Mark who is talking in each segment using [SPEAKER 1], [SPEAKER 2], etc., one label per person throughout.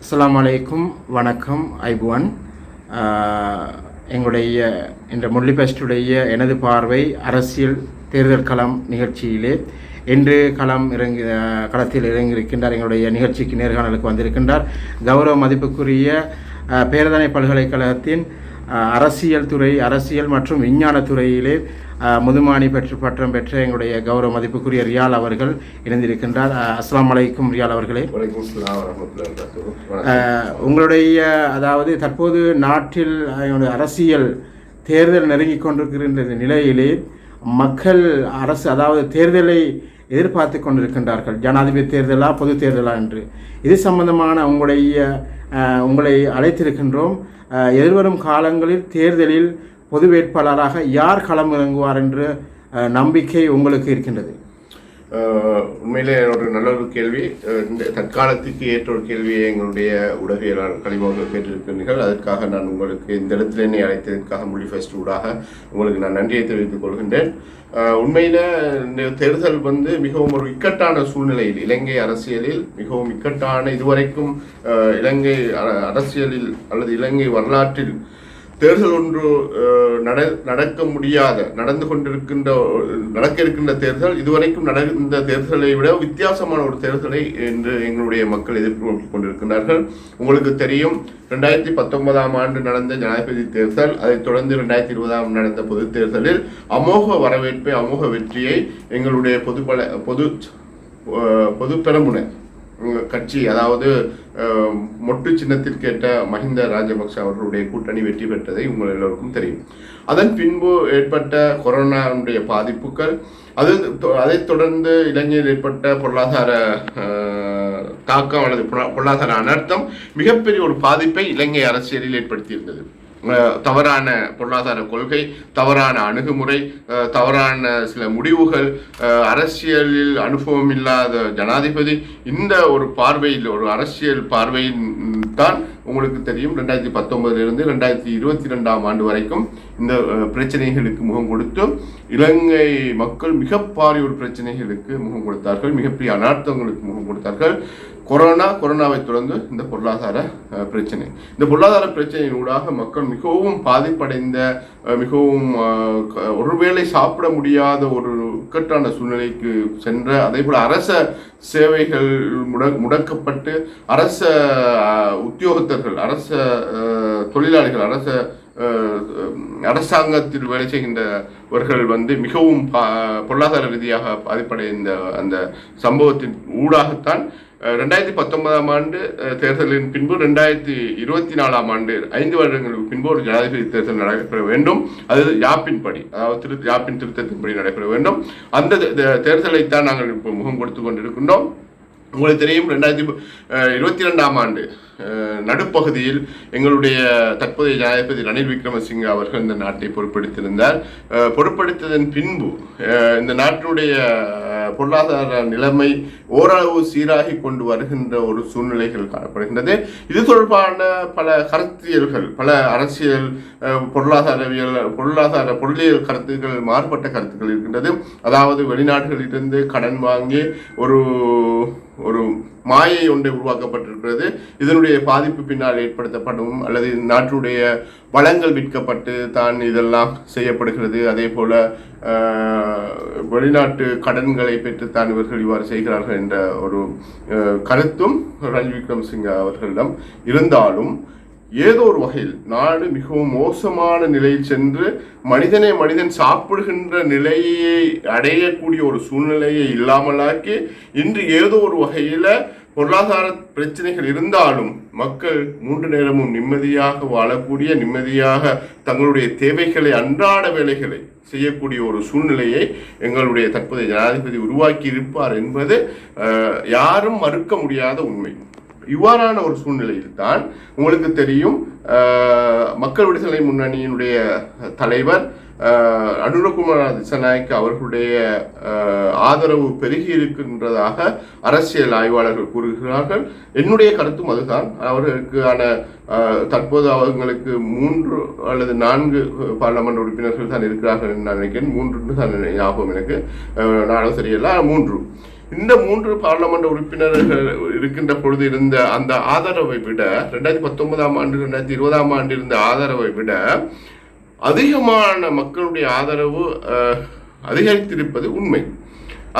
[SPEAKER 1] அஸ்லாம் அலைக்கும் வணக்கம் ஐபுவன். எங்களுடைய இந்த முரளி எனது பார்வை அரசியல் தேர்தல் களம் நிகழ்ச்சியிலே. இன்று களம் இறங்கி களத்தில் இறங்கியிருக்கின்றார் எங்களுடைய நிகழ்ச்சிக்கு நேர்காணலுக்கு வந்திருக்கின்றார். கௌரவ மதிப்புக்குரிய பேரதனை பல்கலைக்கழகத்தின் அரசியல் துறை அரசியல் மற்றும் விஞ்ஞான துறையிலே ஆஹ், முதுமானி பெற்று பட்டம் பெற்ற எங்களுடைய கௌரவ மதிப்புக்குரிய ரியால் அவர்கள் இணைந்திருக்கின்றார். ஆஹ், அஸ்ஸலாமு அலைக்கும் ரியால் அவர்களே. உங்களுடைய அதாவது தற்போது நாட்டில் அரசியல் தேர்தல் நெருங்கிக் கொண்டிருக்கிற இந்த நிலையிலே மக்கள் அரசு அதாவது தேர்தலை எதிர்பார்த்து கொண்டிருக்கின்றார்கள். ஜனாதிபதி தேர்தலா பொது தேர்தலா என்று. இது சம்பந்தமான உங்களுடைய உங்களை அழைத்திருக்கின்றோம். எதிர்வரும் காலங்களில் தேர்தலில் பொது வேட்பாளராக யார் களம் இறங்குவார் என்ற நம்பிக்கை உங்களுக்கு இருக்கின்றது.
[SPEAKER 2] உண்மையிலே ஒரு நல்ல ஒரு கேள்வி இந்த தற்காலத்துக்கு ஏற்ற ஒரு கேள்வியை எங்களுடைய உடவியலாளர் கலிமோர்கள் கேட்டிருக்கிறீர்கள் அதற்காக நான் உங்களுக்கு இந்த இடத்துல என்னை அழைத்ததற்காக மொழி ஃபெஸ்ட் ஊடாக உங்களுக்கு நான் நன்றியை தெரிவித்துக் கொள்கின்றேன். உண்மையில இந்த தேர்தல் வந்து மிகவும் ஒரு இக்கட்டான சூழ்நிலையில் இலங்கை அரசியலில் மிகவும் இக்கட்டான இதுவரைக்கும் இலங்கை அரசியலில் அல்லது இலங்கை வரலாற்றில் தேர்தல் ஒன்று நட நடக்க முடியாத நடந்து கொண்டிருக்கின்ற நடக்க இருக்கின்ற தேர்தல் இதுவரைக்கும் நடந்த தேர்தலை விட வித்தியாசமான ஒரு தேர்தலை என்று எங்களுடைய மக்கள் எதிர்நோக்கி கொண்டிருக்கிறார்கள் உங்களுக்கு தெரியும் ரெண்டாயிரத்தி பத்தொன்பதாம் ஆண்டு நடந்த ஜனாதிபதி தேர்தல் அதைத் தொடர்ந்து ரெண்டாயிரத்தி இருபதாம் நடந்த பொது தேர்தலில் அமோக வரவேற்பை அமோக வெற்றியை எங்களுடைய பொது பல பொது பெரமுனை கட்சி அதாவது மொட்டு சின்னத்தில் கேட்ட மஹிந்த ராஜபக்ச அவர்களுடைய கூட்டணி வெற்றி பெற்றதை உங்கள் எல்லோருக்கும் தெரியும். அதன் பின்பு ஏற்பட்ட கொரோனாவுடைய பாதிப்புகள் அது அதைத் தொடர்ந்து இலங்கையில் ஏற்பட்ட பொருளாதார தாக்கம் அல்லது பொருளாதார அனர்த்தம் மிகப்பெரிய ஒரு பாதிப்பை இலங்கை அரசியலில் ஏற்படுத்தியிருந்தது. தவறான பொருளாதார கொள்கை தவறான அணுகுமுறை தவறான சில முடிவுகள் அரசியலில் அனுபவம் இல்லாத ஜனாதிபதி இந்த ஒரு பார்வையில் ஒரு அரசியல் பார்வையில் தான் உங்களுக்கு தெரியும். ரெண்டாயிரத்தி பத்தொன்பதிலிருந்து ரெண்டாயிரத்தி இருபத்தி ரெண்டாம் ஆண்டு வரைக்கும் இந்த பிரச்சனைகளுக்கு முகம் கொடுத்து இலங்கை மக்கள் மிகப்பாரிய ஒரு பிரச்சனைகளுக்கு முகம் கொடுத்தார்கள். மிகப்பெரிய அனார்த்தங்களுக்கு முகம் கொடுத்தார்கள். கொரோனா கொரோனாவை தொடர்ந்து இந்த பொருளாதார பிரச்சனை. இந்த பொருளாதார பிரச்சனையின் ஊடாக மக்கள் மிகவும் பாதிப்படைந்த மிகவும் ஒருவேளை சாப்பிட முடியாத ஒரு இக்கட்டான சூழ்நிலைக்கு சென்ற அதே போல் அரச சேவைகள் முட முடக்கப்பட்டு அரச உத்தியோகத்தர்கள் அரச தொழிலாளிகள் அரச அரசாங்கத்தில் வேலை செய்கின்றவர்கள் வந்து மிகவும் பா- பொருளாதார ரீதியாக பாதிப்படைந்த அந்த சம்பவத்தின் ஊடாகத்தான் ரெண்டாயிரத்தி பத்தொன்பதாம் ஆண்டு தேர்தலின் பின்பு ரெண்டாயிரத்தி இருபத்தி நாலாம் ஆண்டு ஐந்து வருடங்களுக்கு பின்பு ஒரு ஜனாதிபதி தேர்தல் நடைபெற வேண்டும். அது யாப்பின்படி அதாவது திரு யாப்பின் திருத்தத்தின்படி நடைபெற வேண்டும். அந்த தேர்தலைத்தான் நாங்கள் இப்போ முகம் கொடுத்து கொண்டிருக்கின்றோம். உங்களுக்கு தெரியும் ரெண்டாயிரத்தி இருபத்தி ரெண்டாம் ஆண்டு நடுப்பகுதியில் எங்களுடைய தற்போதைய ஜனாதிபதி ரணில் விக்ரமசிங்க அவர்கள் இந்த நாட்டை பொறுப்படுத்தியிருந்தார் பொறுப்படுத்ததன் பின்பு இந்த நாட்டினுடைய பொருளாதார நிலைமை ஓரளவு சீராகி கொண்டு வருகின்ற ஒரு சூழ்நிலைகள் காணப்படுகின்றது. இது தொடர்பான பல கருத்தியல்கள் பல அரசியல் பொருளாதாரவியல் பொருளாதார பொருளியல் கருத்துக்கள் மாறுபட்ட கருத்துக்கள் இருக்கின்றது. அதாவது வெளிநாடுகளிலிருந்து கடன் வாங்கி ஒரு ஒரு மாயை ஒன்றை உருவாக்கப்பட்டிருக்கிறது. இதனுடைய பாதிப்பு பின்னால் ஏற்படுத்தப்படும் அல்லது நாட்டுடைய வளங்கள் விற்கப்பட்டு தான் இதெல்லாம் செய்யப்படுகிறது. அதே போல வெளிநாட்டு கடன்களை பெற்றுத்தான் இவர்கள் இவ்வாறு செய்கிறார்கள் என்ற ஒரு கருத்தும் ரணில் விக்ரமசிங்க அவர்களிடம் இருந்தாலும் ஏதோ ஒரு வகையில் நாடு மிகவும் மோசமான நிலையில் சென்று மனிதனை மனிதன் சாப்பிடுகின்ற நிலையை அடையக்கூடிய ஒரு சூழ்நிலையை இல்லாமலாக்கி இன்று ஏதோ ஒரு வகையில் பொருளாதார பிரச்சனைகள் இருந்தாலும் மக்கள் மூன்று நேரமும் நிம்மதியாக வாழக்கூடிய நிம்மதியாக தங்களுடைய தேவைகளை அன்றாட வேலைகளை செய்யக்கூடிய ஒரு சூழ்நிலையை எங்களுடைய தற்போதைய ஜனாதிபதி உருவாக்கி இருப்பார் என்பது யாரும் மறுக்க முடியாத உண்மை. இவ்வாறான ஒரு சூழ்நிலையில் தான் உங்களுக்கு தெரியும் மக்கள் விடுதலை முன்னணியினுடைய தலைவர் அனுரகுமார் திசநாயக் அவர்களுடைய ஆதரவு பெருகி இருக்கின்றதாக அரசியல் ஆய்வாளர்கள் கூறுகிறார்கள். என்னுடைய கருத்தும் அதுதான். அவர்களுக்கான தற்போது அவங்களுக்கு மூன்று அல்லது நான்கு பார்லமெண்ட் உறுப்பினர்கள் தான் இருக்கிறார்கள் என்று நான் நினைக்கிறேன். மூன்று தான் ஞாபகம் எனக்கு. நானும் தெரியல மூன்று. இந்த மூன்று பாராளுமன்ற உறுப்பினர்கள் இருக்கின்ற பொழுது இருந்த அந்த ஆதரவை விட ரெண்டாயிரத்தி பத்தொன்பதாம் ஆண்டு ரெண்டாயிரத்தி இருபதாம் ஆண்டு இருந்த ஆதரவை விட அதிகமான மக்களுடைய ஆதரவு அதிகரித்திருப்பது உண்மை.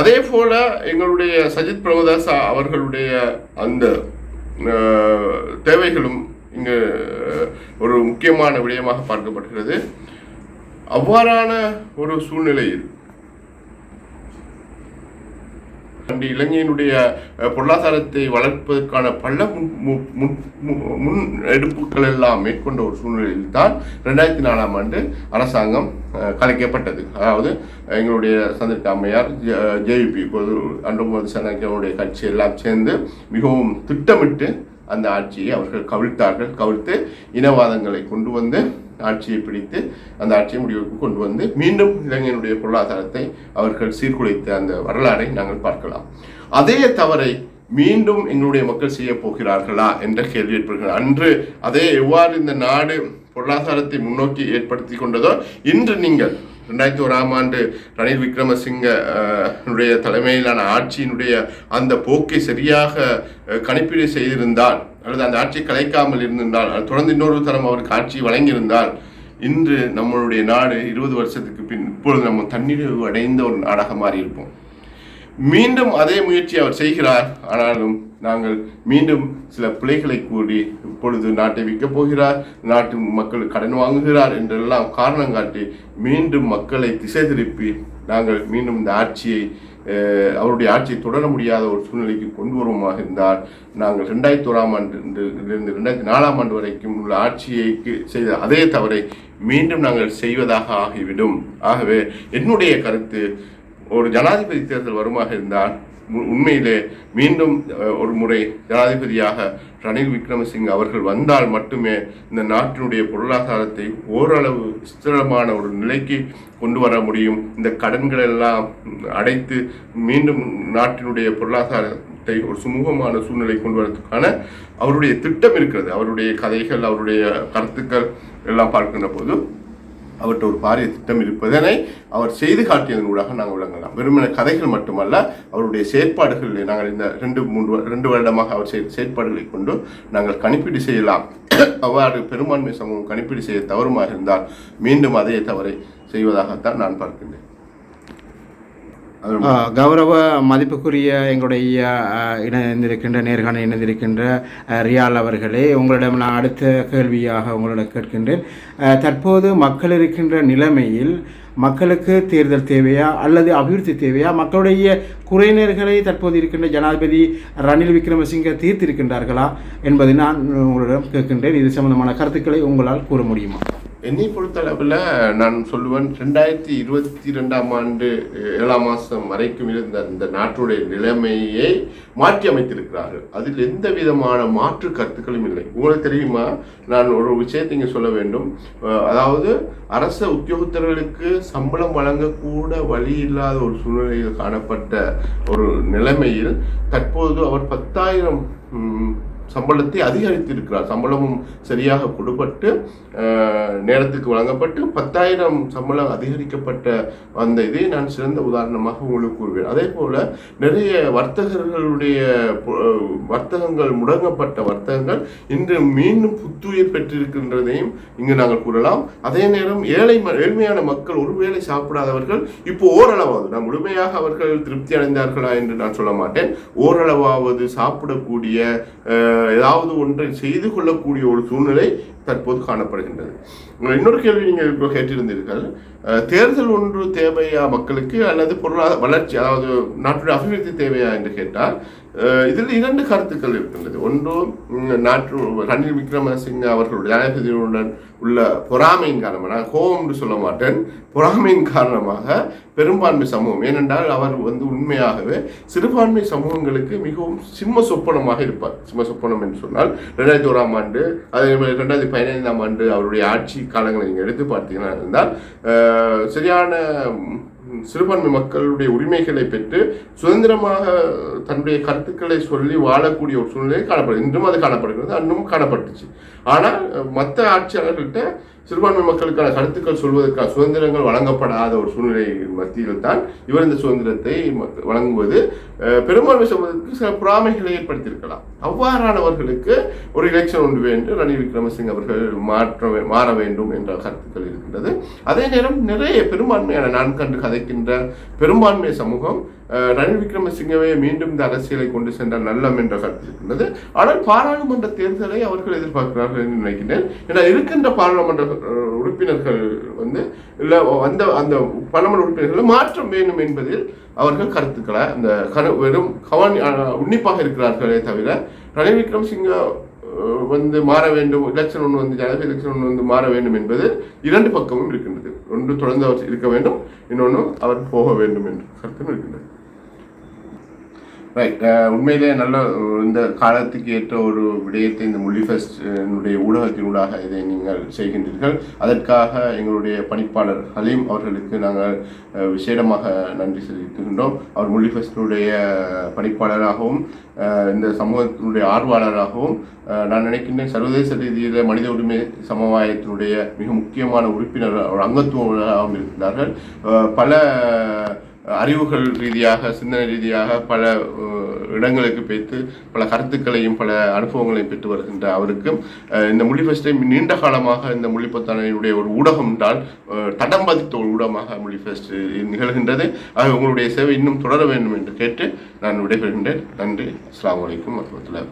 [SPEAKER 2] அதே போல எங்களுடைய சஜித் பிரமதாஸ் அவர்களுடைய அந்த தேவைகளும் இங்கு ஒரு முக்கியமான விடயமாக பார்க்கப்படுகிறது. அவ்வாறான ஒரு சூழ்நிலையில் அன்று இலங்கையினுடைய பொருளாதாரத்தை வளர்ப்பதற்கான பல முன் மு- முன் மு- எல்லாம் மேற்கொண்ட ஒரு சூழ்நிலையில் தான் ரெண்டாயிரத்தி நாலாம் ஆண்டு அரசாங்கம் கலைக்கப்பட்டது. அதாவது எங்களுடைய சந்திரிகா அம்மையார் ஜேவிபி இப்போது அன்றுமதி சனாக்கியனுடைய கட்சி எல்லாம் சேர்ந்து மிகவும் திட்டமிட்டு அந்த ஆட்சியை அவர்கள் கவிழ்த்தார்கள். கவிழ்த்து இனவாதங்களை கொண்டு வந்து ஆட்சியை பிடித்து அந்த ஆட்சியை முடிவுக்கு கொண்டு வந்து மீண்டும் இலங்கையினுடைய பொருளாதாரத்தை அவர்கள் சீர்குலைத்த அந்த வரலாறை நாங்கள் பார்க்கலாம். அதே தவறை மீண்டும் எங்களுடைய மக்கள் செய்ய போகிறார்களா என்ற கேள்வி ஏற்படுகிறது. அன்று அதே எவ்வாறு இந்த நாடு பொருளாதாரத்தை முன்னோக்கி ஏற்படுத்தி கொண்டதோ இன்று நீங்கள் ரெண்டாயிரத்தி ஓராம் ஆண்டு ரணில் விக்ரமசிங்கனுடைய தலைமையிலான ஆட்சியினுடைய அந்த போக்கை சரியாக கணிப்பீடு செய்திருந்தால் அல்லது அந்த ஆட்சியை கலைக்காமல் இருந்திருந்தால் அது தொடர்ந்து இன்னொரு தரம் அவருக்கு ஆட்சி வழங்கியிருந்தால் இன்று நம்மளுடைய நாடு இருபது வருஷத்துக்கு பின் இப்பொழுது நம்ம தண்ணீர் அடைந்த ஒரு நாடாக மாறி இருப்போம் மீண்டும் அதே முயற்சி அவர் செய்கிறார். ஆனாலும் நாங்கள் மீண்டும் சில பிள்ளைகளை கூடி இப்பொழுது நாட்டை விற்கப் போகிறார் நாட்டு மக்கள் கடன் வாங்குகிறார் என்றெல்லாம் காரணம் காட்டி மீண்டும் மக்களை திசை திருப்பி நாங்கள் மீண்டும் இந்த ஆட்சியை அவருடைய ஆட்சியை தொடர முடியாத ஒரு சூழ்நிலைக்கு கொண்டு வருவோமாக இருந்தால் நாங்கள் ரெண்டாயிரத்தி ஓராம் ஆண்டு இருந்து ரெண்டாயிரத்தி நாலாம் ஆண்டு வரைக்கும் உள்ள ஆட்சியைக்கு செய்த அதே தவறை மீண்டும் நாங்கள் செய்வதாக ஆகிவிடும். ஆகவே என்னுடைய கருத்து ஒரு ஜனாதிபதி தேர்தல் வருமாக இருந்தால் உண்மையிலே மீண்டும் ஒரு முறை ஜனாதிபதியாக ரணில் விக்ரமசிங்க அவர்கள் வந்தால் மட்டுமே இந்த நாட்டினுடைய பொருளாதாரத்தை ஓரளவு ஸ்திரமான ஒரு நிலைக்கு கொண்டு வர முடியும். இந்த கடன்கள் எல்லாம் அடைத்து மீண்டும் நாட்டினுடைய பொருளாதாரத்தை ஒரு சுமூகமான சூழ்நிலை கொண்டு வரதுக்கான அவருடைய திட்டம் இருக்கிறது. அவருடைய கதைகள் அவருடைய கருத்துக்கள் எல்லாம் பார்க்கின்ற போது அவர்கிட்ட ஒரு பாரிய திட்டம் இருப்பதனை அவர் செய்து காட்டியதன் ஊடாக நாங்கள் விளங்கலாம். வெறுமன கதைகள் மட்டுமல்ல அவருடைய செயற்பாடுகள் நாங்கள் இந்த ரெண்டு மூன்று ரெண்டு வருடமாக அவர் செய்த செயற்பாடுகளை கொண்டு நாங்கள் கணிப்பீடு செய்யலாம். அவ்வாறு பெரும்பான்மை சமூகம் கணிப்பீடு செய்ய தவறுமாக இருந்தால் மீண்டும் அதே தவறை செய்வதாகத்தான் நான் பார்க்கின்றேன்.
[SPEAKER 1] கௌரவ மதிப்புக்குரிய எங்களுடைய இணைந்திருக்கின்ற நேர்காணல் இணைந்திருக்கின்ற ரியால் அவர்களே உங்களிடம் நான் அடுத்த கேள்வியாக உங்களிடம் கேட்கின்றேன். தற்போது மக்கள் இருக்கின்ற நிலைமையில் மக்களுக்கு தேர்தல் தேவையா அல்லது அபிவிருத்தி தேவையா? மக்களுடைய குறைநீர்களை தற்போது இருக்கின்ற ஜனாதிபதி ரணில் விக்ரமசிங்க தீர்த்திருக்கின்றார்களா என்பதை நான் உங்களிடம் கேட்கின்றேன். இது சம்பந்தமான கருத்துக்களை உங்களால் கூற முடியுமா?
[SPEAKER 2] என்னை பொறுத்தளவில் நான் சொல்லுவேன் ரெண்டாயிரத்தி இருபத்தி ரெண்டாம் ஆண்டு ஏழாம் மாதம் வரைக்கும் இருந்த அந்த நாட்டுடைய நிலைமையை மாற்றி அமைத்திருக்கிறார்கள். அதில் எந்த விதமான மாற்று கருத்துக்களும் இல்லை. உங்களுக்கு தெரியுமா? நான் ஒரு விஷயத்தை இங்கே சொல்ல வேண்டும். அதாவது அரச உத்தியோகத்தர்களுக்கு சம்பளம் வழங்கக்கூட வழி இல்லாத ஒரு சூழ்நிலையில் காணப்பட்ட ஒரு நிலைமையில் தற்போது அவர் பத்தாயிரம் சம்பளத்தை அதிகரித்திருக்கிறார். சம்பளமும் சரியாக கொடுப்பட்டு நேரத்துக்கு வழங்கப்பட்டு பத்தாயிரம் சம்பளம் அதிகரிக்கப்பட்ட அந்த இதை நான் சிறந்த உதாரணமாக உங்களுக்கு கூறுவேன். அதே போல நிறைய வர்த்தகர்களுடைய வர்த்தகங்கள் முடங்கப்பட்ட வர்த்தகங்கள் இன்று மீண்டும் புத்துயிர் பெற்றிருக்கின்றதையும் இங்கு நாங்கள் கூறலாம். அதே நேரம் ஏழை ம- ஏழ்மையான மக்கள் ஒருவேளை சாப்பிடாதவர்கள் இப்போ ஓரளவாவது நான் முழுமையாக அவர்கள் திருப்தி அடைந்தார்களா என்று நான் சொல்ல மாட்டேன். ஓரளவாவது சாப்பிடக்கூடிய ஏதாவது ஒன்றை செய்து கொள்ளக்கூடிய ஒரு சூழ்நிலை தற்போது காணப்படுகின்றது. இன்னொரு கேள்வி நீங்கள் இப்போ கேட்டிருந்தீர்கள். அஹ், தேர்தல் ஒன்று தேவையா மக்களுக்கு அல்லது பொருளாதார வளர்ச்சி அதாவது நாட்டுடைய அபிவிருத்தி தேவையா என்று கேட்டால் இதில் இரண்டு கருத்துக்கள் இருக்கின்றது. ஒன்று நாட்டு ரணில் விக்ரமசிங்க அவர்களுடைய ஜனாதிபதியுடன் உள்ள பொறாமையின் காரணமாக நான் கோபம் என்று சொல்ல மாட்டேன். பொறாமையின் காரணமாக பெரும்பான்மை சமூகம் ஏனென்றால் அவர் வந்து உண்மையாகவே சிறுபான்மை சமூகங்களுக்கு மிகவும் சிம்ம சொப்பனமாக இருப்பார். சிம்ம சொப்பனம் என்று சொன்னால் ரெண்டாயிரத்தி ஓராம் ஆண்டு அதே மாதிரி ரெண்டாயிரத்தி பதினைந்தாம் ஆண்டு அவருடைய ஆட்சி காலங்களை நீங்கள் எடுத்து பார்த்தீங்கன்னா இருந்தால் சரியான சிறுபான்மை மக்களுடைய உரிமைகளை பெற்று சுதந்திரமாக தன்னுடைய கருத்துக்களை சொல்லி வாழக்கூடிய ஒரு சூழ்நிலை காணப்படுது. இன்றும் அது காணப்படுகிறது அன்றும் காணப்பட்டுச்சு. ஆனால் மற்ற ஆட்சியாளர்கள்ட்ட சிறுபான்மை மக்களுக்கான கருத்துக்கள் சொல்வதற்கான சுதந்திரங்கள் வழங்கப்படாத ஒரு சூழ்நிலை மத்தியில் தான் இவர் இந்த சுதந்திரத்தை வழங்குவது. பெரும்பான்மை சமூகத்துக்கு சில பொறாமைகளை ஏற்படுத்தியிருக்கலாம். அவ்வாறானவர்களுக்கு ஒரு எலெக்ஷன் ஒன்று வேண்டும் ரணில் விக்ரமசிங் அவர்கள் மாற்ற மாற வேண்டும் என்ற கருத்துக்கள் இருக்கின்றது. அதே நேரம் நிறைய பெரும்பான்மையான நான் கண்டு கதைக்கின்ற பெரும்பான்மை சமூகம் ரணில் விக்ரமசிங்கவே மீண்டும் இந்த அரசியலை கொண்டு சென்றால் நல்லம் என்ற கருத்து இருக்கின்றது. ஆனால் பாராளுமன்ற தேர்தலை அவர்கள் எதிர்பார்க்கிறார்கள் என்று நினைக்கின்றேன். ஏன்னா இருக்கின்ற பாராளுமன்ற உறுப்பினர்கள் வந்து இல்லை அந்த அந்த பாராளுமன்ற உறுப்பினர்கள் மாற்றம் வேண்டும் என்பதில் அவர்கள் கருத்துக்களை அந்த கரு வெறும் கவனி உன்னிப்பாக இருக்கிறார்களே தவிர ரணில் விக்ரமசிங்க வந்து மாற வேண்டும் எலெக்ஷன் ஒன்று வந்து ஜனாதிபதி எலெக்ஷன் ஒன்று வந்து மாற வேண்டும் என்பது இரண்டு பக்கமும் இருக்கின்றது. ஒன்று தொடர்ந்து அவர் இருக்க வேண்டும் இன்னொன்று அவர் போக வேண்டும் என்று கருத்தும் இருக்கின்றது. ரைட் uh, உண்மையிலே நல்ல இந்த காலத்துக்கு ஏற்ற ஒரு விடயத்தை இந்த மொழிஃபெஸ்டினுடைய ஊடகத்தினூடாக இதை நீங்கள் செய்கின்றீர்கள். அதற்காக எங்களுடைய பணிப்பாளர் ஹலீம் அவர்களுக்கு நாங்கள் விசேடமாக நன்றி செலுத்துகின்றோம். அவர் மொழிஃபெஸ்டினுடைய பணிப்பாளராகவும் இந்த சமூகத்தினுடைய ஆர்வலராகவும் நான் நினைக்கின்றேன் சர்வதேச ரீதியில் மனித உரிமை சமவாயத்தினுடைய மிக முக்கியமான உறுப்பினர் ஒரு அங்கத்துவராகவும் இருக்கிறார்கள். பல அறிவுகள் ரீதியாக சிந்தனை ரீதியாக பல இடங்களுக்கு பேத்து பல கருத்துக்களையும் பல அனுபவங்களையும் பெற்று வருகின்ற அவருக்கும் இந்த இந்த மொழிபெஸ்டை நீண்ட காலமாக இந்த மொழிப்பத்தானையுடைய ஒரு ஊடகம் என்றால் தடம் பதித்த ஒரு ஊடகமாக மொழிபெஸ்ட் நிகழ்கின்றது. ஆக உங்களுடைய சேவை இன்னும் தொடர வேண்டும் என்று கேட்டு நான் விடைபெறுகின்றேன். நன்றி. அஸ்லாம் வலைக்கும் வரமத்துல